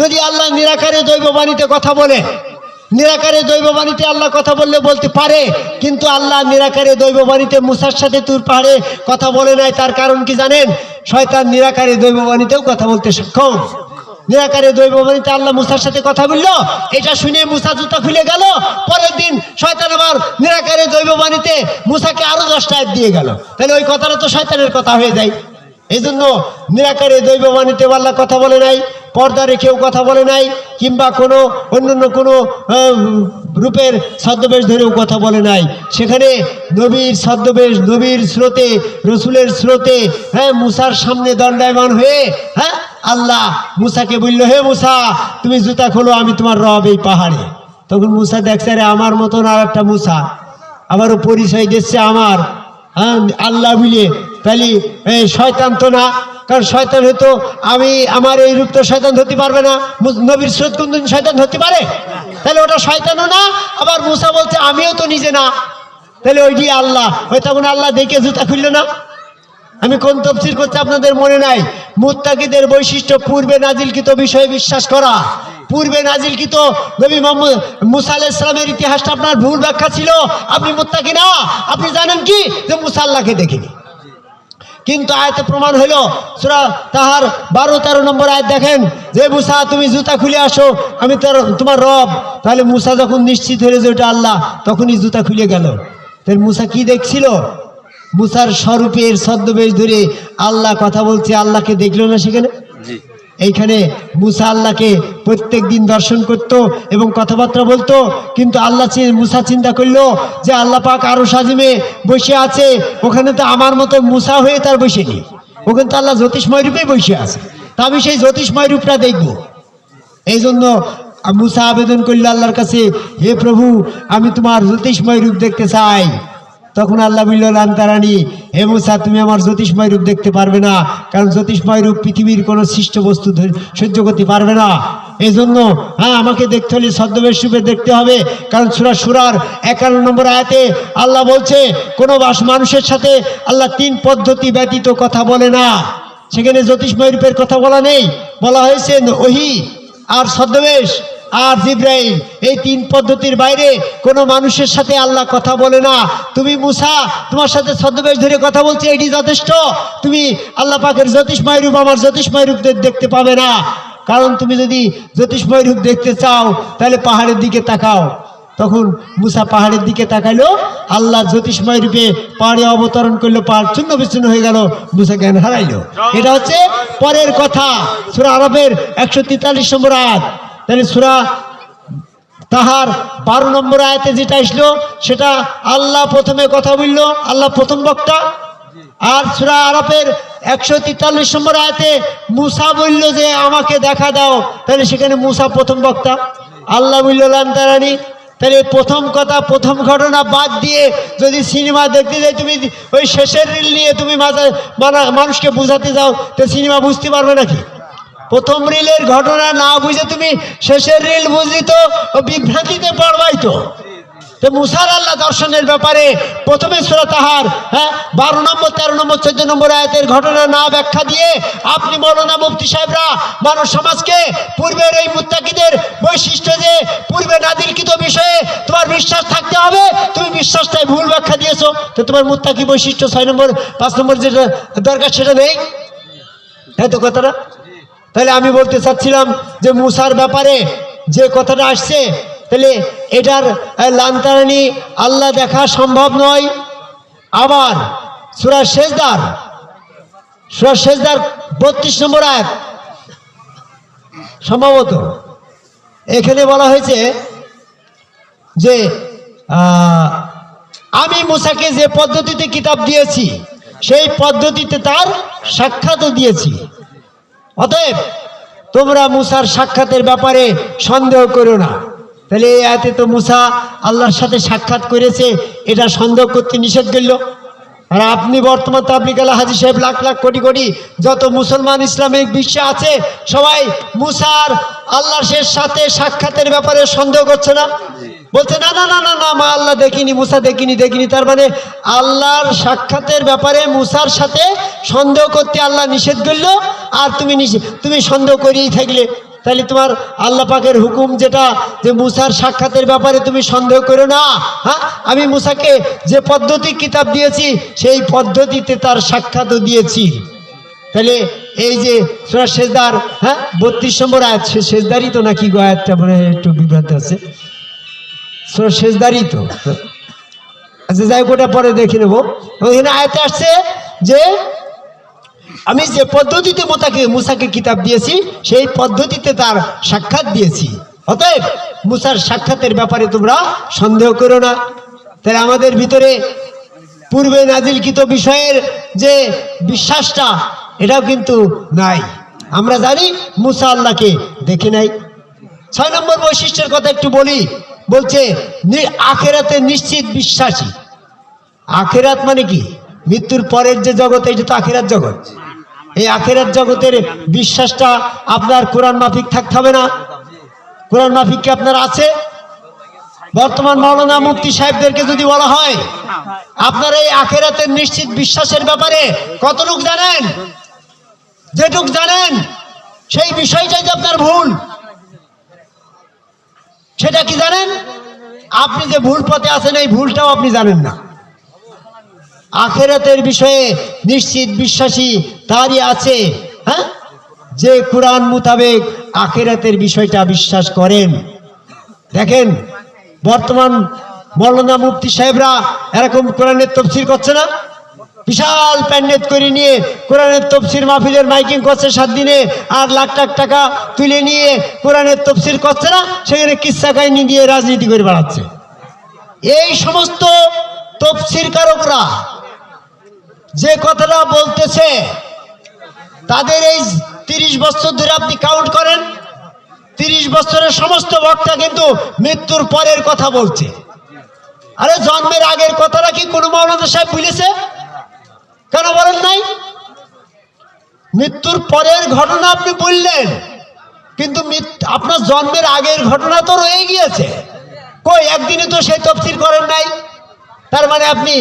যদি আল্লাহ নিরাকারে দৈব বাণীতে কথা বলে, নিরাকারে দৈব বাণীতে আল্লাহ কথা বললে বলতে পারে, কিন্তু আল্লাহ নিরাকারে দৈব বাণীতে মুসার সাথে তুর পাহাড়ে কথা বলে নাই, তার কারণ কি জানেন? শয়তান নিরাকারে দৈব বাণীতেও কথা বলতে সক্ষম। নিরাকারে দৈব বাণীতে আল্লাহ মুসার সাথে কথা বলল, এটা শুনে মুসা জুতা খুলে গেল, পরের দিন শয়তান আবার নিরাকারে দৈব বাণীতে মুসাকে আরও দশটা দিয়ে গেল। তাহলে ওই কথাটা তো শয়তানের কথা হয়ে যায়। এই জন্য নিরাকারে দৈব বাণীতে আল্লাহ কথা বলে নাই পর্দা রেখেও কথা বলে নাই, কিংবা কোনো অন্যান্য কোনো রূপের ছদ্মবেশ ধরেও কথা বলে নাই। সেখানে নবীর ছদ্মবেশ, নবীর স্রোতে, রসুলের স্রোতে হ্যাঁ মুসার সামনে দণ্ডায়মান হয়ে হ্যাঁ আল্লাহ মুসাকে বলল, হে মুসা, তুমি জুতা খোলো, আমি তোমার রব এই পাহাড়ে। তখন মুসা দেখছে রে আমার মতন আর একটা মুসা। আবারও পরিচয় দিচ্ছে আমার। হ্যাঁ আল্লাহ মিলে তাহলে শয়তান তো না কারণ শয়তান হয়তো আমি আমার এই রূপ তো শয়তান ধরতে পারবে না। নবীর স্রোত কোনদিন শয়তান ধরতে পারে? তাহলে ওটা শয়তানও না, আবার মুসা বলছে, আমিও তো নিজে না। তাহলে ওইটি আল্লাহ? ওই তখন আল্লাহ দেখে জুতা খুললো না? আমি কোন তফসির করছি আপনাদের মনে নাই? মুত্তাকিদের বৈশিষ্ট্য, পূর্বে নাজিলকৃত বিষয়ে বিশ্বাস করা। পূর্বে নাজিলকৃত নবী মোহাম্মদ মুসা আলাইহিস সালামের ইতিহাসটা আপনার ভুল ব্যাখ্যা ছিল। আপনি মুত্তাকি না। আপনি জানেন কি? যে মুসা আল্লাহকে দেখিনি। কিন্তু আয়তে প্রমাণ হইল, সুরা তাহার বারো তেরো নম্বর আয়াত দেখেন যে মুসা, তুমি জুতা খুলে আসো, আমি তোর, তোমার রব। তাহলে মুসা যখন নিশ্চিত হইল যে ওটা আল্লাহ, তখনই জুতা খুলে গেল। তাহলে মুসা কি দেখছিল? মুসার স্বরূপের ছদ্মবেশ ধরে আল্লাহ কথা বলছে, আল্লাহকে দেখল না সেখানে? এইখানে মুসা আল্লাহকে প্রত্যেক দিন দর্শন করত এবং কথাবার্তা বলতো। কিন্তু আল্লাহ মুসা চিন্তা করল যে আল্লাহ পাক আরও সাজিমে বসে আছে। ওখানে তো আমার মতো মুসা হয়ে তার বসে নেই। ওখানে তো আল্লাহ জ্যোতিষময় রূপে বসে আছে। তা আমি সেই জ্যোতিষময় রূপটা দেখব। এই জন্য মুসা আবেদন করল আল্লাহর কাছে, হে প্রভু, আমি তোমার জ্যোতিষময় রূপ দেখতে চাই। তখন আল্লাহ বলল লান্তারানি হে মুসা, তুমি আমার জ্যোতিষময় রূপ দেখতে পারবে না, কারণ জ্যোতিষময় রূপ পৃথিবীর কোনো সৃষ্ট বস্তু সহ্য করতে পারবে না। এই জন্য হ্যাঁ আমাকে দেখতে হলে ছদ্মবেশ রূপে দেখতে হবে, কারণ সুরা সুরার একান্ন নম্বর আয়াতে আল্লাহ বলছে, কোনো বাস মানুষের সাথে আল্লাহ তিন পদ্ধতি ব্যতীত কথা বলে না। সেখানে জ্যোতিষময় রূপের কথা বলা নেই। বলা হয়েছে, ওহি আর ছদ্মবেশ। আর জিব্রাইল, এই তিন পদ্ধতির বাইরে কোনো মানুষের সাথে আল্লাহ কথা বলে না। তুমি মুসা, তোমার সাথে ছদ্মবেশ ধরে কথা বলছে, এটি যথেষ্ট। তুমি আল্লাহ পাকের জ্যোতিষময় রূপ আমার জ্যোতিষময় রূপদের দেখতে পাবে না। কারণ তুমি যদি জ্যোতিষময় রূপ দেখতে চাও, তাহলে পাহাড়ের দিকে তাকাও। তখন মুসা পাহাড়ের দিকে তাকাইলো, আল্লাহ জ্যোতিষময় রূপে পাহাড়ে অবতরণ করল, পাহাড় চূর্ণ বিচ্ছিন্ন হয়ে গেল, মুসা জ্ঞান হারাইলো। এটা হচ্ছে পরের কথা, সুরা আরবের একশো তেতাল্লিশ নম্বর আয়াত। তাহলে সুরা তাহার বারো নম্বর আয়াতে যেটা আসলো, সেটা আল্লাহ প্রথমে কথা বলল, আল্লাহ প্রথম বক্তা। আর সুরা আরবের একশো তেতাল্লিশ নম্বর আয়াতে মুসা বলল যে, আমাকে দেখা দাও। তাহলে সেখানে মুসা প্রথম বক্তা। আল্লাহ বলল লান্তারানি তাহলে প্রথম কথা, প্রথম ঘটনা বাদ দিয়ে যদি সিনেমা দেখতে যাই, তুমি ওই শেষের রিল নিয়ে তুমি মানা- মানুষকে বোঝাতে যাও, তো সিনেমা বুঝতে পারবে নাকি? প্রথম রিলের ঘটনা না বুঝে তুমি শেষের রিল বুঝলি তো বিভ্রান্তিতে পড়বাই তো। মুসার আল্লাহ দর্শনের ব্যাপারে প্রথমে সুরা তাহার হ্যাঁ বারো নম্বর, তেরো নম্বর, চোদ্দ নম্বর আয়াতের ঘটনা না ব্যাখ্যা দিয়ে আপনি মৌলানা মুফতি সাহেবরা মানব সমাজকে পূর্বের এই মুত্তাকিদের বৈশিষ্ট্য যে পূর্বে নাদিলকৃত বিষয়ে তোমার বিশ্বাস থাকতে হবে, তুমি বিশ্বাসটাই ভুল ব্যাখ্যা দিয়েছ। তো তোমার মুত্তাকি বৈশিষ্ট্য ছয় নম্বর, পাঁচ নম্বর যেটা দরকার সেটা নেই। তাই তো কথাটা? তাহলে আমি বলতে চাচ্ছিলাম যে মুসার ব্যাপারে যে কথাটা আসছে, তাহলে এটার লান্তারানি আল্লাহ দেখা সম্ভব নয়। আবার সুরা শেষদার সুরা শেষদার বত্রিশ নম্বর এক সম্ভবত এখানে বলা হয়েছে যে আমি মুসাকে যে পদ্ধতিতে কিতাব দিয়েছি, সেই পদ্ধতিতে তার সাক্ষাৎও দিয়েছি। অতএব তোমরা মুসার সাক্ষাতের ব্যাপারে সন্দেহ করো না। তাহলে এই তো মুসা আল্লাহর সাথে সাক্ষাৎ করেছে, এটা সন্দেহ করতে নিষেধ করল। আর আপনি বর্তমান তাবলিকালা হাজি সাহেব লাখ লাখ কোটি কোটি যত মুসলমান ইসলামিক বিশ্বে আছে, সবাই মুসার আল্লাহর সাথে সাক্ষাতের ব্যাপারে সন্দেহ করছে না? বলছে, না না না না না মা আল্লাহ দেখিনি, মুসা দেখিনি দেখিনি। তার মানে আল্লাহর সাক্ষাতের ব্যাপারে মুসার সাথে সন্দেহ করতে আল্লাহ নিষেধ করল, আর তুমি তুমি সন্দেহ করিয়েই থাকলে। তাহলে তোমার আল্লাহ পাকের হুকুম যেটা, যে মুসার সাক্ষাতের ব্যাপারে তুমি সন্দেহ করো না হ্যাঁ? আমি মুসাকে যে পদ্ধতি কিতাব দিয়েছি, সেই পদ্ধতিতে তার সাক্ষাৎও দিয়েছি। তাহলে এই যে সুরা শেষদার হ্যাঁ বত্রিশ নম্বর আয়াত, সে শেষদারই তো নাকি গো আয়াতটা মনে হয় একটু বিভ্রান্ত আছে। সুরা শেষদারই তো। আচ্ছা যাই ওটা পরে দেখে নেব। ওইখানে আয়াতে আসছে যে, আমি যে পদ্ধতিতে মোতাকে মুসাকে কিতাব দিয়েছি, সেই পদ্ধতিতে তার সাক্ষাৎ দিয়েছি। অতএব, মুসার সাক্ষাতের ব্যাপারে তোমরা সন্দেহ করো না। তাহলে আমাদের ভিতরে পূর্বে নাজিলকৃত বিষয়ের যে বিশ্বাসটা, এটাও কিন্তু নাই। আমরা জানি মুসা আল্লাহকে দেখে নাই। ছয় নম্বর বৈশিষ্ট্যের কথা একটু বলি। বলছে আখেরাতে নিশ্চিত বিশ্বাসী। আখেরাত মানে কি? মৃত্যুর পরের যে জগৎ এটা তো আখেরাত জগৎ। এই আখেরাত জগতের বিশ্বাসটা আপনার কোরআন মাফিক থাকতে হবে না। কোরআন মাফিক কি আপনার আছে? বর্তমান মৌলানা মুফতি সাহেবদেরকে যদি বলা হয়, আপনার এই আখেরাতের নিশ্চিত বিশ্বাসের ব্যাপারে কতটুক জানেন? যেটুক জানেন, সেই বিষয়টাই আপনার ভুল। সেটা কি জানেন? আপনি যে ভুল পথে আছেন, এই ভুলটাও আপনি জানেন না। আখেরাতের বিষয়ে নিশ্চিত বিশ্বাসী তারই আছে হ্যাঁ? যে কোরআন মোতাবেক আখেরাতের বিষয়টা বিশ্বাস করেন। দেখেন, বর্তমান মৌলানা মুফতি সাহেবরা এরকম কোরআনের তফসির করছে না? বিশাল প্যান্ডেট করে নিয়ে কোরআনের তফসির মাহফিলের মাইকিং করছে সাত দিনে আর লাখ লাখ টাকা তুলে নিয়ে কোরআনের তফসির করছে না, সেখানে কিস্সা কাহিনী দিয়ে রাজনীতি করে বেড়াচ্ছে। এই সমস্ত তফসির কারকরা যে কথাটা বলতেছে, তাদের এই তিরিশ বছর ধরে আপনি কাউন্ট করেন, তিরিশ বছরের সমস্ত বক্তা কিন্তু মৃত্যুর পরের কথা বলছে। আরে জন্মের আগের কথাটা কি কোনো মৌলানা সাহেব বুঝেছে কেন বলেন নাই? মৃত্যুর পরের ঘটনা আপনি বললেন, কিন্তু আপনার জন্মের আগের ঘটনা তো রয়ে গিয়েছে। কই একদিনে তো সেই তফসিল করেন নাই। তার মানে আপনি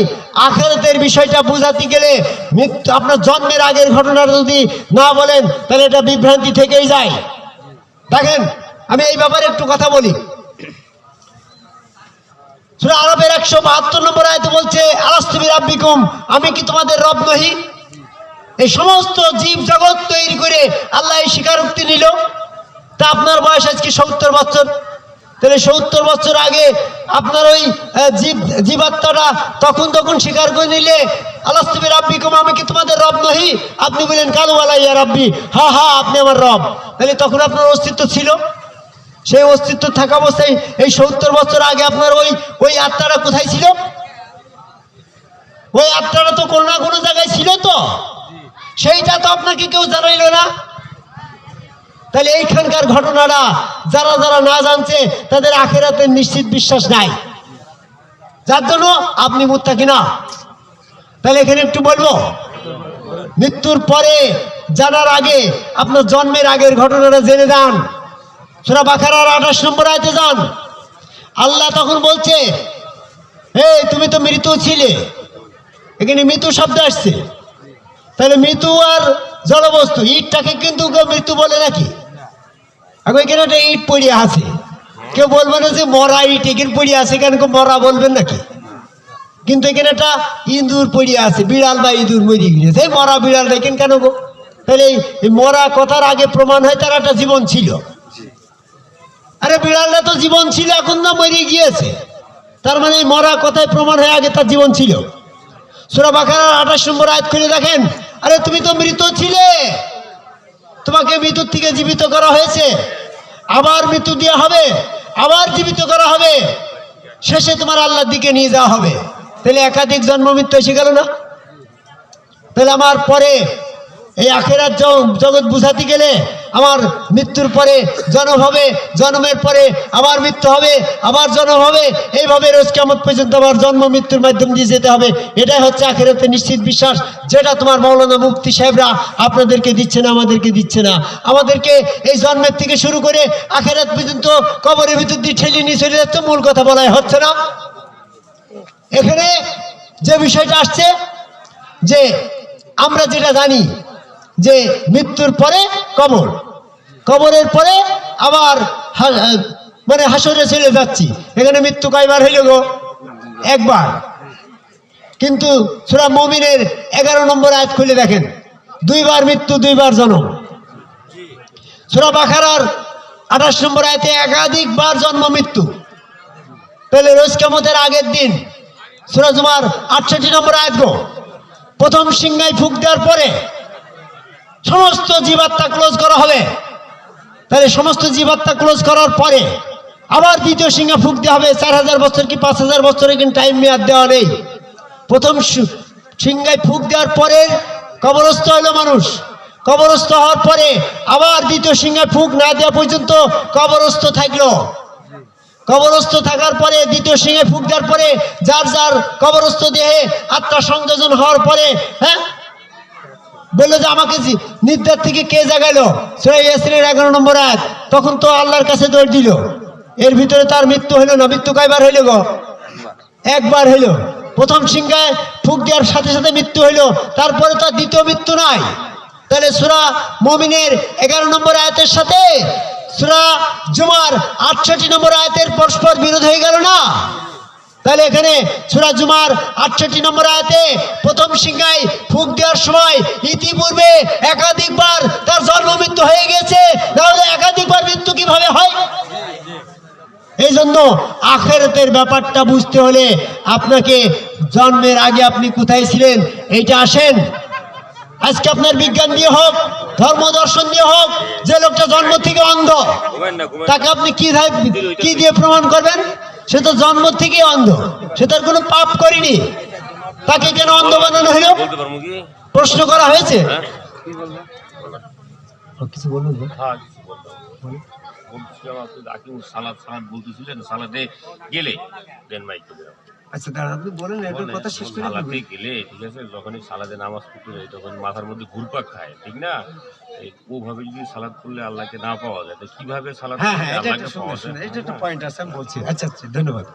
আখেরাতের বিষয়টা বোঝাতে গেলে মৃত্যু আপনার জন্মের আগের ঘটনাটা যদি না বলেন, তাহলে এটা বিভ্রান্তি থেকেই যায়। দেখেন, আমি এই ব্যাপারে একটু কথা বলি। সুরা আরবের একশো বাহাত্তর নম্বর আয়তে বলছে আলাস্তুবি রাব্বিকুম আমি কি তোমাদের রব নহি? এই সমস্ত জীব জগৎ তৈরি করে আল্লাহ এই স্বীকারোক্তি নিল। তা আপনার বয়স আজকে সত্তর বছর। তাহলে সত্তর বছর আগে আপনার ওই জীব, জীবাত্মাটা তখন তখন স্বীকার করে নিলে আলাস্তুবি রাব্বিকুম আমি কি তোমাদের রব নহি? আপনি বললেন, কালু আলাইয়া রাব্বি, হা হা, আপনি আমার রব। তাহলে তখন আপনার অস্তিত্ব ছিল। সেই অস্তিত্ব থাকা অবস্থায় এই সত্তর বছর আগে আপনার ওই ওই আত্মাটা কোথায় ছিল? ওই আত্মাটা তো কোনো না কোনো জায়গায় ছিল তো। সেইটা তো আপনাকে কেউ জানাইল না। তাহলে এইখানকার ঘটনাটা যারা যারা না জানছে, তাদের আখেরাতে নিশ্চিত বিশ্বাস নাই। যার জন্য আপনি মুত্তাকি না। তাহলে এখানে একটু বলব, মৃত্যুর পরে জানার আগে, আপনার জন্মের আগের ঘটনাটা জেনে যান। সুরা বাখারার আঠাশ নম্বর আয়তে যান। আল্লাহ তখন বলছে হে তুমি তো মৃত ছিলে। এখানে মৃত্যু শব্দ আসছে। তাহলে মৃত্যু আর জড়বস্তু ইটটাকে কিন্তু কেউ মৃত্যু বলে নাকি? এখন এখানে একটা ইট পড়িয়ে আছে। কেউ বলবে না যে মরা ইট, এখানে পড়িয়ে আছে। কেন কেউ মরা বলবেন নাকি? কিন্তু এখানে একটা ইঁদুর পড়িয়ে আছে, বিড়াল বা ইঁদুর মরি গিয়েছে এই মরা বিড়াল এখানে কেন গো? তাহলে এই মরা কথার আগে প্রমাণ হয় তার একটা জীবন ছিল। আরে বিড়ালটা তো জীবন ছিল, এখন না মরে গিয়েছে। তার মানে মরা কথায় প্রমাণ হয়ে আগে তার জীবন ছিল। সুরা বাকার আঠাশ নম্বর আয়াত খুলে দেখেন, আরে তুমি তো মৃত ছিলে। তোমাকে মৃত্যুর থেকে জীবিত করা হয়েছে। আবার মৃত্যু দেওয়া হবে, আবার জীবিত করা হবে। শেষে তোমার আল্লাহর দিকে নিয়ে যাওয়া হবে। তাহলে একাধিক জন্ম মৃত্যু এসে গেল না? তাহলে আমার পরে এই আখেরার জগৎ বুঝাতে গেলে আমার মৃত্যুর পরে জন্ম হবে, জন্মের পরে আবার মৃত্যু হবে, আবার জন্ম হবে। এইভাবে রোজ কেমন পর্যন্ত আমার জন্ম মৃত্যুর মাধ্যম দিয়ে যেতে হবে। এটাই হচ্ছে আখেরাতে নিশ্চিত বিশ্বাস, যেটা তোমার মৌলানা মুক্তি সাহেবরা আপনাদেরকে দিচ্ছে না, আমাদেরকে দিচ্ছে না। আমাদেরকে এই জন্মের থেকে শুরু করে আখেরাত পর্যন্ত কবরের ভিতর দিয়ে ঠেলিয়ে নিয়ে চলে যাচ্ছে, মূল কথা বলাই হচ্ছে না। এখানে যে বিষয়টা আসছে, যে আমরা যেটা জানি যে মৃত্যুর পরে কবর। কবরের পরে আবার মানে হাসরে চলে যাচ্ছি। এখানে মৃত্যু কয়বার হইল গো? একবার। কিন্তু সুরা মমিনের এগারো নম্বর আয়াত খুলে দেখেন। দুইবার মৃত্যু, দুইবার জন্ম। সুরা বাখারার আঠাশ নম্বর আয়তে একাধিকবার জন্ম মৃত্যু। তাহলে রোজ কেমতের আগের দিন সুরা জুমার আটষট্টি নম্বর আয়াত গো। প্রথম সিংহায় ফুক দেওয়ার পরে সমস্ত জীবাত্মা ক্লোজ করা হবে। তাহলে সমস্ত জীবাত্মা ক্লোজ করার পরে আবার দ্বিতীয় সিংহা ফুক দেওয়া হবে। চার হাজার বছর কি পাঁচ হাজার বছরের কিন্তু টাইম মেয়াদ দেওয়া নেই। প্রথম সিংহায় ফুক দেওয়ার পরে কবরস্থ হলো মানুষ। কবরস্থ হওয়ার পরে আবার দ্বিতীয় সিংহায় ফুক না দেওয়া পর্যন্ত কবরস্থ থাকল। কবরস্থ থাকার পরে দ্বিতীয় সিংহে ফুক দেওয়ার পরে যার যার কবরস্থ দেহে আত্মা সংযোজন হওয়ার পরে হ্যাঁ? বলল যে আমাকে নিদ্রার থেকে কে সুরাই ইয়াসিনের এগারো নম্বর আয়াত। তখন তো আল্লাহর কাছে দৌড় দিল। এর ভিতরে তার মৃত্যু হইল না, মৃত্যু কয়বার হইল গো? একবার হইল। প্রথম সিংহায় ফুক দেওয়ার সাথে সাথে মৃত্যু হইল। তারপরে তার দ্বিতীয় মৃত্যু নাই। তাহলে সুরা মমিনের এগারো নম্বর আয়াতের সাথে সুরা জুমার আটষট্টি নম্বর আয়াতের পরস্পর বিরোধ হয়ে গেল না? তাহলে এখানে সুরা জুমার আটষট্টি নম্বর আয়াতে প্রথম সিংহায় ফুক দেওয়ার সময় ইতিপূর্বে একাধিকবার তার জন্ম মৃত্যু হয়ে গেছে। তাহলে একাধিকবার মৃত্যু কীভাবে হয়? এই জন্য আখেরাতের ব্যাপারটা বুঝতে হলে আপনাকে জন্মের আগে আপনি কোথায় ছিলেন এইটা আসেন। আজকে আপনার বিজ্ঞান দিয়ে হোক ধর্ম দর্শন দিয়ে হোক যে লোকটা জন্ম থেকে অন্ধ তাকে আপনি কি কি দিয়ে প্রমাণ করবেন? সে তো জন্ম থেকে অন্ধ। সে তার কোনো পাপ করেনি। তাকে কেন অন্ধ বানানো হলো? বলতে পারব কি? প্রশ্ন করা হয়েছে? হ্যাঁ। কিছু বলুন হ্যাঁ বলছিলাম আপনি আকিম সালাদ সালাদ বলতেছিলেন সালাদে গেলে দেন মাইক আচ্ছা দাঁড়া আপনি বলেন সালাদে গেলে ঠিক আছে যখনই সালাদে নামাজ পড়তে যাই তখন মাথার মধ্যে ঘুরপাক খায় ঠিক না? ওভাবে যদি সালাদ করলে আল্লাহকে না পাওয়া যায় কীভাবে সালাদ হ্যাঁ হ্যাঁ এটা একটা আল্লাহকে শুনে শুনে এটা একটা পয়েন্ট আছে আমি বলছি। আচ্ছা আচ্ছা ধন্যবাদ।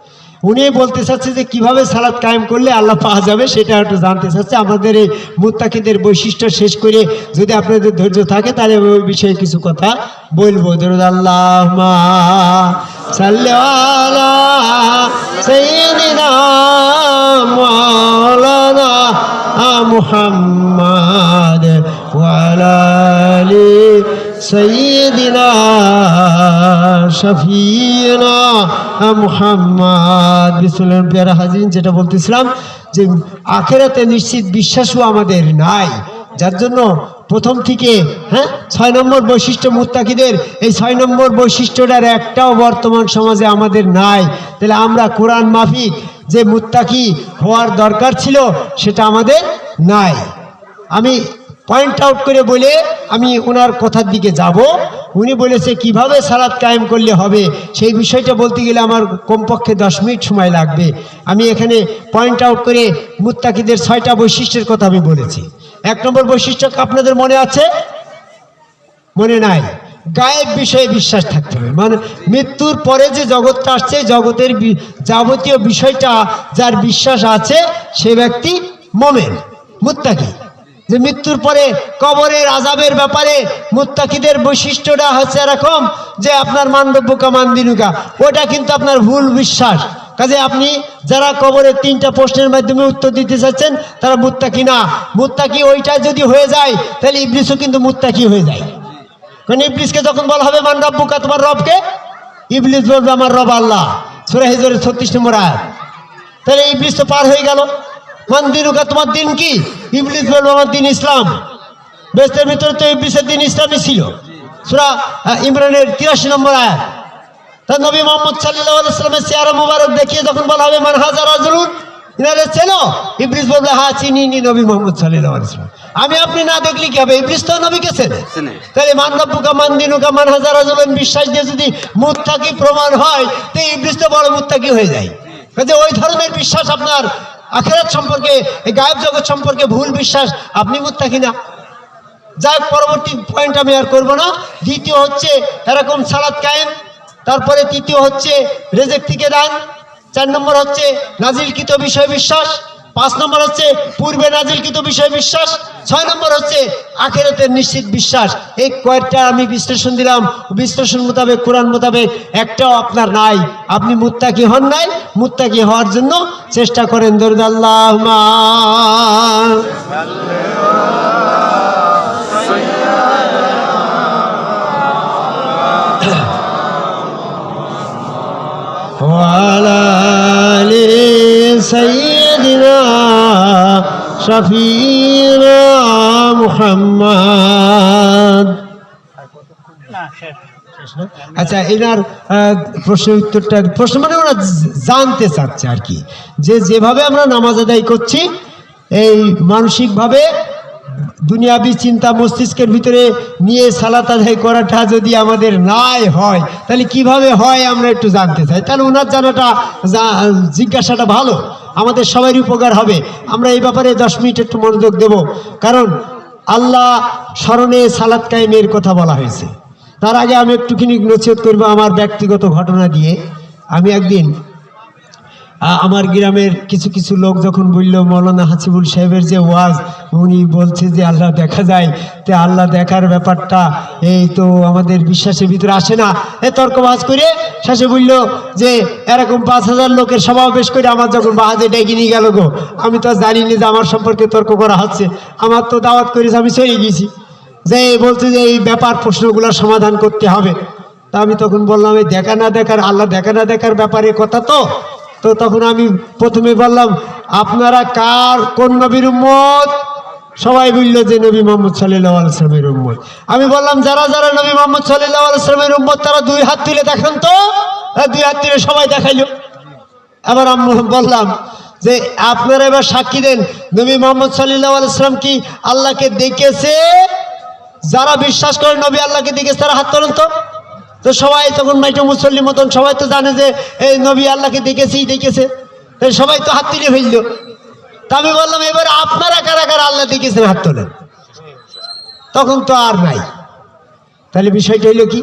উনি বলতে চাচ্ছে যে কীভাবে সালাদ কায়েম করলে আল্লাহ পাওয়া যাবে সেটা একটু জানতে চাচ্ছে। আমাদের এই মুত্তাকিদের বৈশিষ্ট্য শেষ করে যদি আপনাদের ধৈর্য থাকে তাহলে ওই বিষয়ে কিছু কথা বলব। ধরুন আল্লাহ সাল্লা সৈয়দিনা মাওলানা মুহাম্মদ ওয়ালা আলি সৈয়দিনা শফিনা মুহাম্মদ। বিসমুল্লাহ পেয়ারা হাজিন যেটা বলতেছিলাম যে আখেরাতে নিশ্চিত বিশ্বাসও আমাদের নাই। যার জন্য প্রথম থেকে হ্যাঁ? ছয় নম্বর বৈশিষ্ট্য মুত্তাকিদের। এই ছয় নম্বর বৈশিষ্ট্যটার একটাও বর্তমান সমাজে আমাদের নাই। তাহলে আমরা কোরআন মাফিক যে মুত্তাকি হওয়ার দরকার ছিল, সেটা আমাদের নাই। আমি পয়েন্ট আউট করে বলে আমি ওনার কথার দিকে যাব। উনি বলেছে, কীভাবে সালাদ কায়েম করলে হবে? সেই বিষয়টা বলতে গেলে আমার কমপক্ষে দশ মিনিট সময় লাগবে। আমি এখানে পয়েন্ট আউট করে মুত্তাকিদের ছয়টা বৈশিষ্ট্যের কথা আমি বলেছি। এক নম্বর বৈশিষ্ট্য আপনাদের মনে আছে? মনে নাই। গায়েব বিষয়ে বিশ্বাস থাকতে হবে। মানে মৃত্যুর পরে যে জগৎটা আসছে, জগতের যাবতীয় বিষয়টা যার বিশ্বাস আছে, সে ব্যক্তি মোমেন, মুত্তাকি। যে মৃত্যুর পরে কবরের আজাবের ব্যাপারে মুত্তাকিদের বৈশিষ্ট্যটা হচ্ছে এরকম যে আপনার মান্ডব্য কামান দিনুকা ওটা কিন্তু আপনার ভুল বিশ্বাস। কাজে আপনি যারা কবরের তিনটা প্রশ্নের মাধ্যমে উত্তর দিতে চাচ্ছেন, তারা মুত্তাকি না। মুত্তাকি ওইটা যদি হয়ে যায়, তাহলে ইবলিসও কিন্তু মুত্তাকি হয়ে যায়। কারণ ইবলিসকে যখন বলা হবে, মান রব্বুকা, তোমার রবকে? ইবলিস বলবে, আমার রব আল্লাহ। সুরা হিজরের ছত্রিশ নম্বর আয়াত। তাহলে ইবলিস তো পার হয়ে গেল। মান দিনুকা, তোমার দিন কি? ইবলিস বলবে, আমার দিন ইসলাম। বেস্তের ভিতরে তো ইবলিসের দিন ইসলামই ছিল। সুরা ইমরানের তিরাশি নম্বর আয়াত। তা নবী মোহাম্মদ সাল্লাহ চেহারা মুবারক দেখিয়ে যখন বলা হবে মান হাজার আজরুন ইনারে চেনো? ইবলিস বলবে হ্যাঁ চিনি নি নবী মোহাম্মদ সাল্লাহ সাল্লাম। আমি আপনি না দেখলে কি হবে? ইবলিস তো নবীকে চেনে। চেনে। তাহলে মান রব্বুকা মান মান হাজার আজরুন বিশ্বাস দিয়ে যদি মুত্তাকি প্রমাণ হয় তো ইবলিস তো বড় মুত্তাকি হয়ে যায়। কাজে ওই ধরনের বিশ্বাস আপনার আখেরাত সম্পর্কে এই গায়েব জগৎ সম্পর্কে ভুল বিশ্বাস আপনি মুত্তাকি না। যাই পরবর্তী পয়েন্ট আমি আর করব না। দ্বিতীয় হচ্ছে এরকম সালাদ কায়েম তারপরে তৃতীয় হচ্ছে রেজেক থেকে দান চার নম্বর হচ্ছে নাজিলকৃত বিষয় বিশ্বাস পাঁচ নম্বর হচ্ছে পূর্বে নাজিলকৃত বিষয় বিশ্বাস ছয় নম্বর হচ্ছে আখেরাতের নিশ্চিত বিশ্বাস। এই কয়েকটা আমি বিশ্লেষণ দিলাম। বিশ্লেষণ মোতাবেক, কোরআন মোতাবেক একটাও আপনার নাই। আপনি মুত্তাকি হন নাই। মুত্তাকি হওয়ার জন্য চেষ্টা করেন। দরুদ وعلى آل سيدنا شفينا محمد আচ্ছা এনার আহ, প্রশ্নের উত্তরটা প্রশ্ন মানে ওরা জ- জানতে চাচ্ছে আর কি যে যেভাবে আমরা নামাজ আদায় করছি এই মানসিকভাবে দুনিয়াবি চিন্তা মস্তিষ্কের ভিতরে নিয়ে সালাত আদায় করাটা যদি আমাদের নাই হয়, তাহলে কীভাবে হয় আমরা একটু জানতে চাই। তাহলে ওনার জানাটা জিজ্ঞাসাটা ভালো, আমাদের সবারই উপকার হবে। আমরা এই ব্যাপারে দশ মিনিট একটু মনোযোগ দেব। কারণ আল্লাহ স্মরণে সালাত কায়েমের কথা বলা হয়েছে। তার আগে আমি একটুখানি নচিহত করব আমার ব্যক্তিগত ঘটনা দিয়ে আমি একদিন আমার গ্রামের কিছু কিছু লোক যখন বলল, মৌলানা হাসিবুল সাহেবের যে ওয়াজ, উনি বলছে যে আল্লাহ দেখা যায়। তে আল্লাহ দেখার ব্যাপারটা এই তো আমাদের বিশ্বাসের ভিতরে আসে না। এ তর্ক তর্কবাজ করে শেষে বলল যে, এরকম পাঁচ হাজার লোকের সমাবেশ করে আমার যখন বাহাজে ডেকে নিয়ে গেল গো, আমি তো জানি না যে আমার সম্পর্কে তর্ক করা হচ্ছে। আমার তো দাওয়াত করেছে, আমি চলে গেছি। যে বলছে যে, এই ব্যাপার প্রশ্নগুলোর সমাধান করতে হবে। তা আমি তখন বললাম, এই দেখা না দেখার, আল্লাহ দেখা না দেখার ব্যাপারে কথা তো? তো তখন আমি প্রথমে বললাম আপনারা কার কোন নবীর উম্মত? সবাই বলল যে নবী মোহাম্মদ সাল্লাহ আলসালামের উম্মত। আমি বললাম যারা যারা নবী মোহাম্মদ সাল্লাহ আলসালামের উম্মত তারা দুই হাত তুলে দেখান তো? হ্যাঁ, দুই হাত তুলে সবাই দেখাইলো। আবার আমি বললাম যে আপনারা এবার সাক্ষী দেন নবী মোহাম্মদ সাল্লাহ আলাইসালাম কি আল্লাহকে দেখেছে? যারা বিশ্বাস করে নবী আল্লাহকে দেখেছে তারা হাত তোলেন তো। তো সবাই তখন মাইটো মুসল্লি মতন, সবাই তো জানে যে, এই নবী আল্লাহকে দেখেছি দেখেছে। তাই সবাই তো হাত তুলে ফেলল। তা আমি বললাম, এবার আপনারা কারা কারা আল্লাহ দেখেছেন হাত তোলেন? তখন তো আর নাই। তাহলে বিষয়টা হইল কি?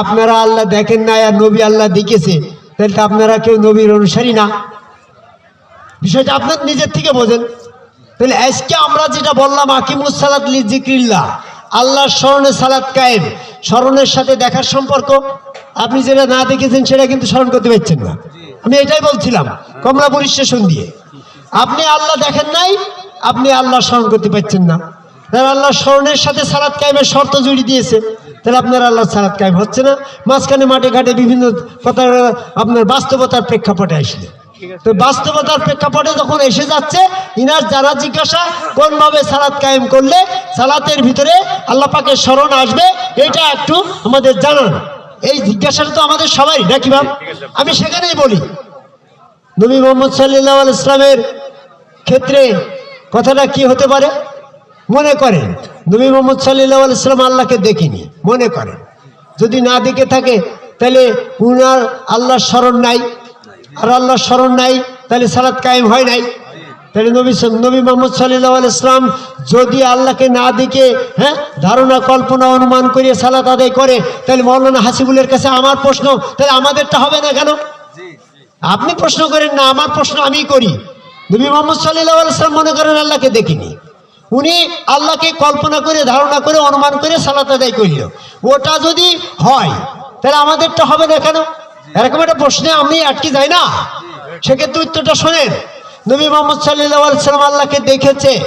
আপনারা আল্লাহ দেখেন না আর নবী আল্লাহ দেখেছে, তাহলে তো আপনারা কেউ নবীর অনুসারী না। বিষয়টা আপনার নিজের থেকে বোঝেন। তাহলে আজকে আমরা যেটা বললাম, আকিমুস সালাত লি জিক্রিল্লাহ। আল্লাহর স্মরণে সালাত কায়েম। স্মরণের সাথে দেখার সম্পর্ক, আপনি যেটা না দেখেছেন সেটা কিন্তু স্মরণ করতে পারছেন না। আমি এটাই বলছিলাম কমলাপুরী স্টেশন দিয়ে। আপনি আল্লাহ দেখেন নাই, আপনি আল্লাহ স্মরণ করতে পারছেন না। তাহলে আল্লাহ স্মরণের সাথে সালাদ কায়েমের শর্ত জড়িয়ে দিয়েছে। তাহলে আপনার আল্লাহ সালাদ কায়েম হচ্ছে না। মাঝখানে মাঠে ঘাটে বিভিন্ন কথা আপনার বাস্তবতার প্রেক্ষাপটে আসলে। তো বাস্তবতার প্রেক্ষাপটে যখন এসে যাচ্ছে ইনার যারা জিজ্ঞাসা কোনভাবে সালাত কায়েম করলে সালাতের ভিতরে আল্লাহ পাকের স্মরণ আসবে এটা একটু আমাদের জানান এই জিজ্ঞাসাটা তো আমাদের সবাই নাকি ভাব আমি সেখানেই বলি। নবী মোহাম্মদ সাল্লাহ ইসলামের ক্ষেত্রে কথাটা কি হতে পারে? মনে করেন নবী মোহাম্মদ সাল্লাহ ইসলাম আল্লাহকে দেখিনি মনে করেন। যদি না দেখে থাকে তাহলে উনার আল্লাহর স্মরণ নাই। আর আল্লাহর স্মরণ নাই, তাহলে সালাত কায়েম হয় নাই। তাহলে নবী নবী মোহাম্মদ সাল্লাহ ইসলাম যদি আল্লাহকে না দেখে হ্যাঁ ধারণা, কল্পনা, অনুমান করিয়ে সালাত আদায় করে, তাহলে মৌলানা হাসিবুলের কাছে আমার প্রশ্ন, তাহলে আমাদেরটা হবে না কেন? আপনি প্রশ্ন করেন না, আমার প্রশ্ন আমি করি। নবী মোহাম্মদ সাল্লাহ আলাইসলাম মনে করেন আল্লাহকে দেখিনি। উনি আল্লাহকে কল্পনা করে, ধারণা করে, অনুমান করে সালাত আদায় করল। ওটা যদি হয়, তাহলে আমাদেরটা হবে না কেন? এরকম একটা প্রশ্নে আমি আটকে যাই না। সেক্ষেত্রে উত্তরটা শোনেন। নবী মোহাম্মদ আলাইসালাম আল্লাহকে দেখেছে।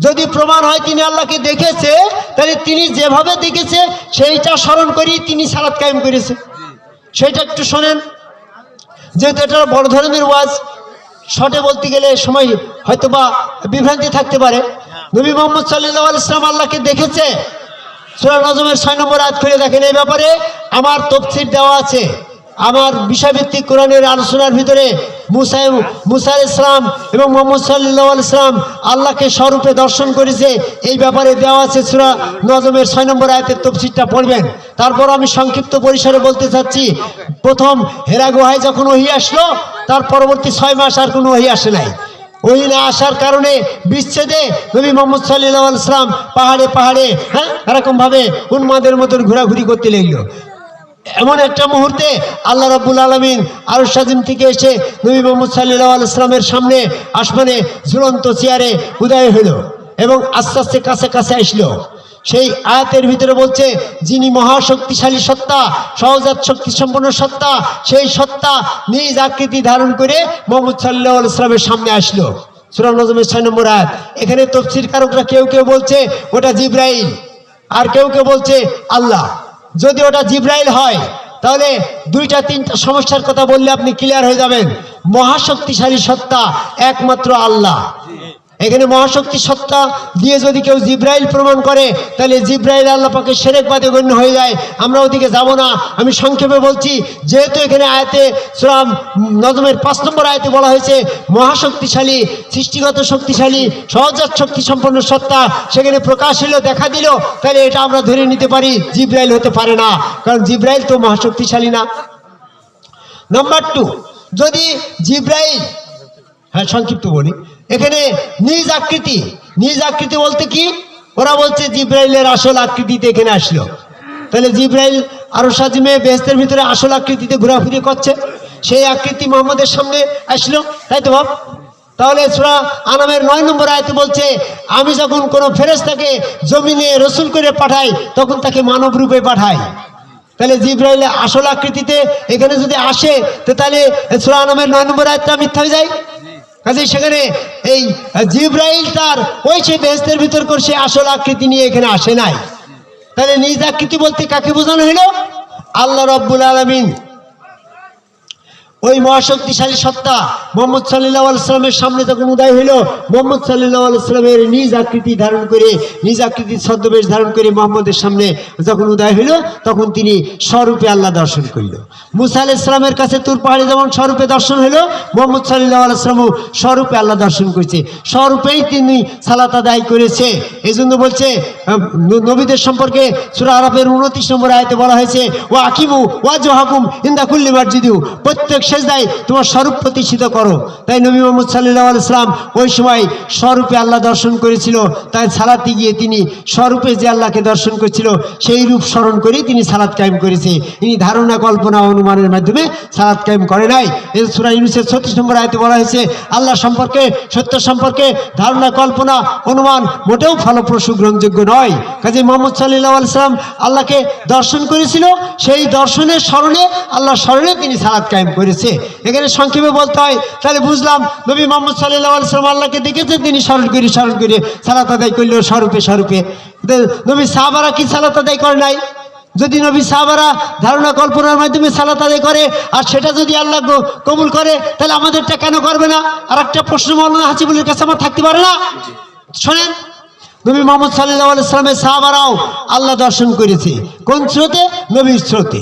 যদি প্রমাণ হয় তিনি আল্লাহকে দেখেছে, তাহলে তিনি যেভাবে দেখেছে, সেইটা স্মরণ করি তিনি সালাত কায়েম করেছে। সেইটা একটু শোনেন। যেহেতু এটা বড় ধরনের ওয়াজ শটে বলতে গেলে সময় হয়তো বা বিভ্রান্তি থাকতে পারে। নবী মোহাম্মদ সাল্লাহ আল্লাহকে দেখেছে। সুরা নজমের ছয় নম্বর আয়াত খুলে দেখেন এই ব্যাপারে আমার তফসির দেওয়া আছে। আমার বিষয়ভিত্তিক কোরআনের আলোচনার ভিতরে মুসা মুসা ইসলাম এবং মোহাম্মদ সাল্লাহ ইসলাম আল্লাহকে স্বরূপে দর্শন করেছে, এই ব্যাপারে দেওয়া আছে সুরা নজমের ছয় নম্বর আয়তের তফসিরটা পড়বেন। তারপর আমি সংক্ষিপ্ত পরিসরে বলতে চাচ্ছি, প্রথম হেরা গুহায় যখন ওহি আসলো, তার পরবর্তী ছয় মাস আর কোনো ওহি আসে নাই। ওই না আসার কারণে বিচ্ছেদে নবী মোহাম্মদ সাল্লাহ ইসলাম পাহাড়ে পাহাড়ে হ্যাঁ এরকমভাবে উন্মাদের মতন ঘোরাঘুরি করতে লাগল। এমন একটা মুহূর্তে আল্লাহ রাবুল আলমিন আরও সাজিম থেকে এসে নবী মোহাম্মদ সাল্লাহ ইসলামের সামনে আসমানে ঝুলন্ত চেয়ারে উদয় হইল এবং আস্তে আস্তে কাছে কাছে আসলো। সেই আয়াতের ভিতরে বলছে, যিনি মহাশক্তিশালী সত্তা, সহজাত শক্তি সম্পন্ন সত্তা, সেই সত্তা নিজ আকৃতি ধারণ করে মোহাম্মদ সাল্লাহ ইসলামের সামনে আসলো। সুরাম নজমের ছয় নম্বর আয়াত। এখানে তফসির কারকরা কেউ কেউ বলছে, ওটা জিব্রাইল। আর কেউ কেউ বলছে, আল্লাহ। যদি ওটা জিব্রাইল হয়, তাহলে দুইটা, তিনটা সমস্যার কথা বললে আপনি ক্লিয়ার হয়ে যাবেন। মহাশক্তিশালী সত্তা একমাত্র আল্লাহ। এখানে মহাশক্তি সত্তা দিয়ে যদি কেউ জিব্রাইল প্রমাণ করে, তাহলে জিব্রাইল আল্লাহ পাকে সেরেকবাদে গণ্য হয়ে যায়। আমরা ওদিকে যাব না। আমি সংক্ষেপে বলছি, যেহেতু এখানে আয়াতে সুরাম নজমের পাঁচ নম্বর আয়তে বলা হয়েছে, মহাশক্তিশালী, সৃষ্টিগত শক্তিশালী, সহজাত শক্তি সম্পন্ন সত্তা সেখানে প্রকাশ হলো দেখা দিল, তাহলে এটা আমরা ধরে নিতে পারি, জিব্রাইল হতে পারে না। কারণ জিব্রাইল তো মহাশক্তিশালী না। নাম্বার টু যদি জিব্রাইল হ্যাঁ সংক্ষিপ্ত বলি। এখানে নিজ আকৃতি নিজ আকৃতি বলতে কি? ওরা বলছে জিব্রাইলের আসল আকৃতিতে এখানে আসলো। তাহলে জিব্রাইল আরও সাজিমে বেহেস্তের ভিতরে আসল আকৃতিতে ঘোরাফুরি করছে। সেই আকৃতি মোহাম্মদের সামনে আসলো, তাই তো ভাব? তাহলে সুরা আনামের নয় নম্বর আয়তে বলছে, আমি যখন কোনো ফেরেশতাকে জমিনে রসুল করে পাঠাই, তখন তাকে মানব রূপে পাঠাই। তাহলে জিব্রাইল আসল আকৃতিতে এখানে যদি আসে তাহলে সুরা আনামের নয় নম্বর আয়টা মিথ্যা হয়ে যায়। কাজে সেখানে এই জিব্রাইল তার ওই সে বেহস্তের ভিতর করে সে আসল আকৃতি নিয়ে এখানে আসে নাই। তাহলে নিজ আকৃতি বলতে কাকে বোঝানো হলো? আল্লাহ রব্বুল আলমিন ওই মহাশক্তিশালী সত্তা মোহাম্মদ সাল্লাহ আলাইস্লামের সামনে যখন উদয় হইল, মোহাম্মদ সাল্লাহ আলাইস্লামের নিজ আকৃতি ধারণ করে, নিজ আকৃতির ছদ্মবেশ ধারণ করে মোহাম্মদের সামনে যখন উদয় হইল, তখন তিনি স্বরূপে আল্লাহ দর্শন করিল। মুসা আলাহ ইসলামের কাছে তুর পাহাড়ে যেমন স্বরূপে দর্শন হইল, মোহাম্মদ সাল্লাহ আলাইস্লামও স্বরূপে আল্লাহ দর্শন করেছে। স্বরূপেই তিনি সালাত আদায় করেছে। এই জন্য বলছে নবীদের সম্পর্কে সুরা আরবের উনত্রিশ নম্বর আয়তে বলা হয়েছে ও আকিমু ওয়াজু হাকুম ইন্দা কুল্লি মার্জিদিউ প্রত্যেক সেজদায় তোমার স্বরূপ প্রতিষ্ঠিত করো। তাই নবী মোহাম্মদ সাল্লাহ আলাইসলাম ওই সময় স্বরূপে আল্লাহ দর্শন করেছিল, তাই সালাতে গিয়ে তিনি স্বরূপে যে আল্লাহকে দর্শন করেছিল, সেই রূপ স্মরণ করেই তিনি সালাদ কায়েম করেছে। ইনি ধারণা, কল্পনা, অনুমানের মাধ্যমে সালাদ কায়েম করে নাই। এই সুরা ইউনুসের ছত্রিশ নম্বর আয়তে বলা হয়েছে, আল্লাহ সম্পর্কে, সত্য সম্পর্কে ধারণা, কল্পনা, অনুমান মোটেও ফলপ্রসূ, গ্রহণযোগ্য নয়। কাজে মোহাম্মদ সাল্লাহ আলাইসালাম আল্লাহকে দর্শন করেছিল, সেই দর্শনের স্মরণে আল্লাহ স্মরণে তিনি সালাদ কায়েম করেছে এখানে সংক্ষেপে বলতে হয়, তাহলে বুঝলাম, নবী মোহাম্মদ সাল্লাহ আলাইসালাম আল্লাহকে দেখেছে তিনি স্মরণ করে স্মরণ করে, সালাত আদায় করল স্বরূপে স্বরূপে। নবী সাহাবারা কি সালাত আদায় করে নাই? যদি নবী সাহাবারা ধারণা কল্পনার মাধ্যমে সালাত আদায় করে, আর সেটা যদি আল্লাহ কবুল করে, তাহলে আমাদেরটা কেন করবে না? আর একটা প্রশ্ন মৌলানা হাসিবুলের কাছে আমার থাকতে পারে না? শোনেন, নবী মোহাম্মদ সাল্লাহ ইসলামের সাহাবারাও আল্লাহ দর্শন করেছে। কোন স্রোতে? নবীর স্রোতে।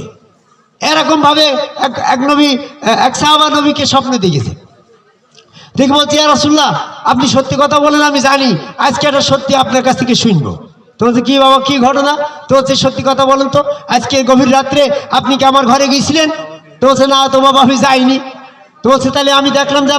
এরকম ভাবে এক এক নবী, এক সাহাবা নবীকে স্বপ্নে দেখেছে। দেখে বলছি রাসুল্লাহ আপনি সত্যি কথা বলেন, আমি জানি। আজকে এটা সত্যি আপনার কাছ থেকে শুনব। তো বলছে, কি বাবা, কী ঘটনা? তো হচ্ছে সত্যি কথা বলেন তো, আজকে গভীর রাত্রে আপনি কি আমার ঘরে গিয়েছিলেন? তো বলছে, না তো বাবা, আমি যাইনি। তো বলছে, তাহলে আমি দেখলাম যে